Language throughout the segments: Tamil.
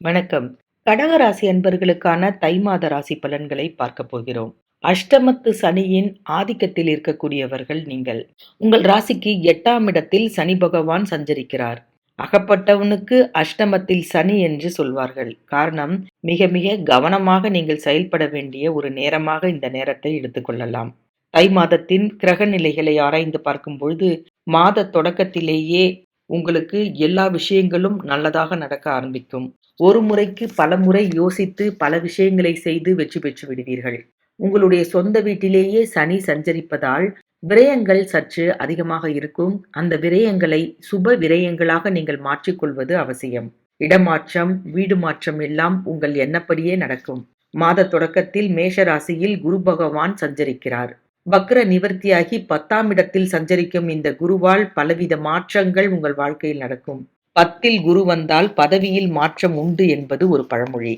வணக்கம். கடகராசி அன்பர்களுக்கான தை மாத ராசி பலன்களை பார்க்க போகிறோம். அஷ்டமத்து சனியின் ஆதிக்கத்தில் இருக்கக்கூடியவர்கள் நீங்கள். உங்கள் ராசிக்கு எட்டாம் இடத்தில் சனி பகவான் சஞ்சரிக்கிறார். அகப்பட்டவனுக்கு அஷ்டமத்தில் சனி என்று சொல்வார்கள். காரணம் மிக மிக கவனமாக நீங்கள் செயல்பட வேண்டிய ஒரு நேரமாக இந்த நேரத்தை எடுத்துக்கொள்ளலாம் தை மாதத்தின் கிரக நிலைகளை ஆராய்ந்து பார்க்கும் பொழுது மாத தொடக்கத்திலேயே உங்களுக்கு எல்லா விஷயங்களும் நல்லதாக நடக்க ஆரம்பிக்கும். ஒரு முறைக்கு பல முறை யோசித்து பல விஷயங்களை செய்து வெற்றி பெற்று விடுவீர்கள். உங்களுடைய சொந்த வீட்டிலேயே சனி சஞ்சரிப்பதால் விரயங்கள் சற்று அதிகமாக இருக்கும். அந்த விரயங்களை சுப விரயங்களாக நீங்கள் மாற்றிக்கொள்வது அவசியம். இடமாற்றம் வீடு மாற்றம் எல்லாம் உங்கள் எண்ணப்படியே நடக்கும். மாத தொடக்கத்தில் மேஷ ராசியில் குரு பகவான் சஞ்சரிக்கிறார். வக்ர நிவர்த்தியாகி பத்தாம் இடத்தில் சஞ்சரிக்கும் இந்த குருவால் பலவித மாற்றங்கள் உங்கள் வாழ்க்கையில் நடக்கும். பத்தில் குரு வந்தால் பதவியில் மாற்றம் உண்டு என்பது ஒரு பழமொழி.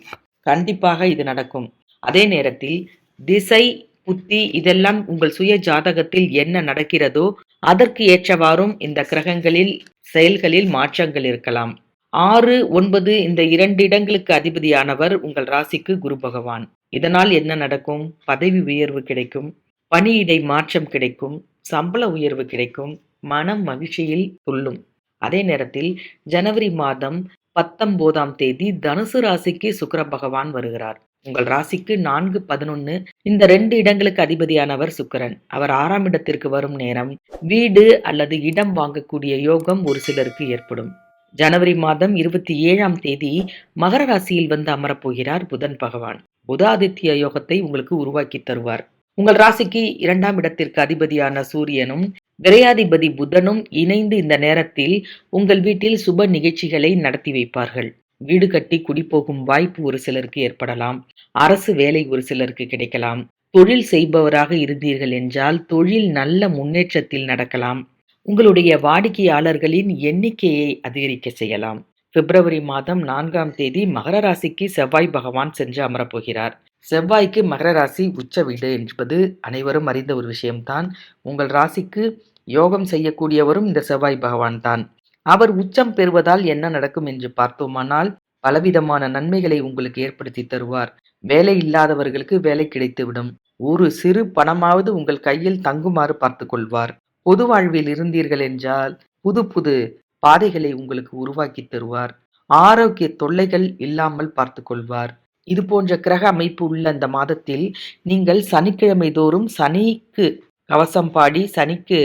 கண்டிப்பாக இது நடக்கும். அதே நேரத்தில் திசை புத்தி இதெல்லாம் உங்கள் சுய ஜாதகத்தில் என்ன நடக்கிறதோ அதற்கு ஏற்றவாறும் இந்த கிரகங்களில் செயல்களில் மாற்றங்கள் இருக்கலாம். ஆறு ஒன்பது இந்த இரண்டு இடங்களுக்கு அதிபதியானவர் உங்கள் ராசிக்கு குரு பகவான். இதனால் என்ன நடக்கும்? பதவி உயர்வு கிடைக்கும். பணியிடை மாற்றம் கிடைக்கும் சம்பள உயர்வு கிடைக்கும் மனம் மகிழ்ச்சியில் துள்ளும். அதே நேரத்தில் ஜனவரி மாதம் பத்தொன்பதாம் தேதி தனுசு ராசிக்கு சுக்கர பகவான் வருகிறார். உங்கள் ராசிக்கு நான்கு பதினொன்னு இந்த ரெண்டு இடங்களுக்கு அதிபதியானவர் சுக்கரன். அவர் ஆறாம் இடத்திற்கு வரும் நேரம் வீடு அல்லது இடம் வாங்கக்கூடிய யோகம் ஒரு சிலருக்கு ஏற்படும். ஜனவரி மாதம் இருபத்தி ஏழாம் தேதி மகர ராசியில் வந்து அமரப்போகிறார் புதன் பகவான். புதாதித்ய யோகத்தை உங்களுக்கு உருவாக்கி தருவார். உங்கள் ராசிக்கு இரண்டாம் இடத்திற்கு அதிபதியான சூரியனும் விரையாதிபதி புதனும் இணைந்து இந்த நேரத்தில் உங்கள் வீட்டில் சுப நிகழ்ச்சிகளை நடத்தி வைப்பார்கள். வீடு கட்டி குடிபோகும் வாய்ப்பு ஒரு சிலருக்கு ஏற்படலாம். அரசு வேலை ஒரு சிலருக்கு கிடைக்கலாம். தொழில் செய்பவராக இருந்தீர்கள் என்றால் தொழில் நல்ல முன்னேற்றத்தில் நடக்கலாம். உங்களுடைய வாடிக்கையாளர்களின் எண்ணிக்கையை அதிகரிக்க செய்யலாம். பிப்ரவரி மாதம் நான்காம் தேதி மகர ராசிக்கு செவ்வாய் பகவான் சென்று அமரப்போகிறார். செவ்வாய்க்கு மகர ராசி உச்ச வீடு என்பது அனைவரும் அறிந்த ஒரு விஷயம்தான். உங்கள் ராசிக்கு யோகம் செய்யக்கூடியவரும் இந்த செவ்வாய் பகவான் தான். அவர் உச்சம் பெறுவதால் என்ன நடக்கும் என்று பார்த்தோமானால் பலவிதமான நன்மைகளை உங்களுக்கு ஏற்படுத்தி தருவார். வேலை இல்லாதவர்களுக்கு வேலை கிடைத்துவிடும். ஒரு சிறு பணமாவது உங்கள் கையில் தங்குமாறு பார்த்து கொள்வார். பொது வாழ்வில் இருந்தீர்கள் என்றால் புது புது பாதைகளை உங்களுக்கு உருவாக்கி தருவார். ஆரோக்கிய தொல்லைகள் இல்லாமல் பார்த்து கொள்வார். இது போன்ற கிரக அமைப்பு உள்ள அந்த மாதத்தில் நீங்கள் சனிக்கிழமை தோறும் சனிக்கு கவசம் பாடி சனிக்கு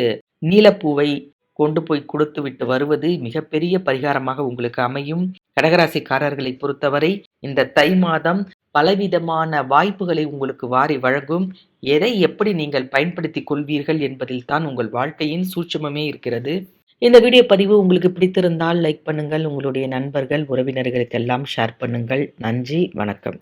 நீலப்பூவை கொண்டு போய் கொடுத்து விட்டு வருவது மிகப்பெரிய பரிகாரமாக உங்களுக்கு அமையும். கடகராசிக்காரர்களை பொறுத்தவரை இந்த தை மாதம் பலவிதமான வாய்ப்புகளை உங்களுக்கு வாரி வழங்கும். எதை எப்படி நீங்கள் பயன்படுத்தி கொள்வீர்கள் என்பதில் தான் உங்கள் வாழ்க்கையின் சூட்சமமே இருக்கிறது. இந்த வீடியோ பதிவு உங்களுக்கு பிடித்திருந்தால் லைக் பண்ணுங்கள். உங்களுடைய நண்பர்கள் உறவினர்களுக்கெல்லாம் ஷேர் பண்ணுங்கள். நன்றி வணக்கம்.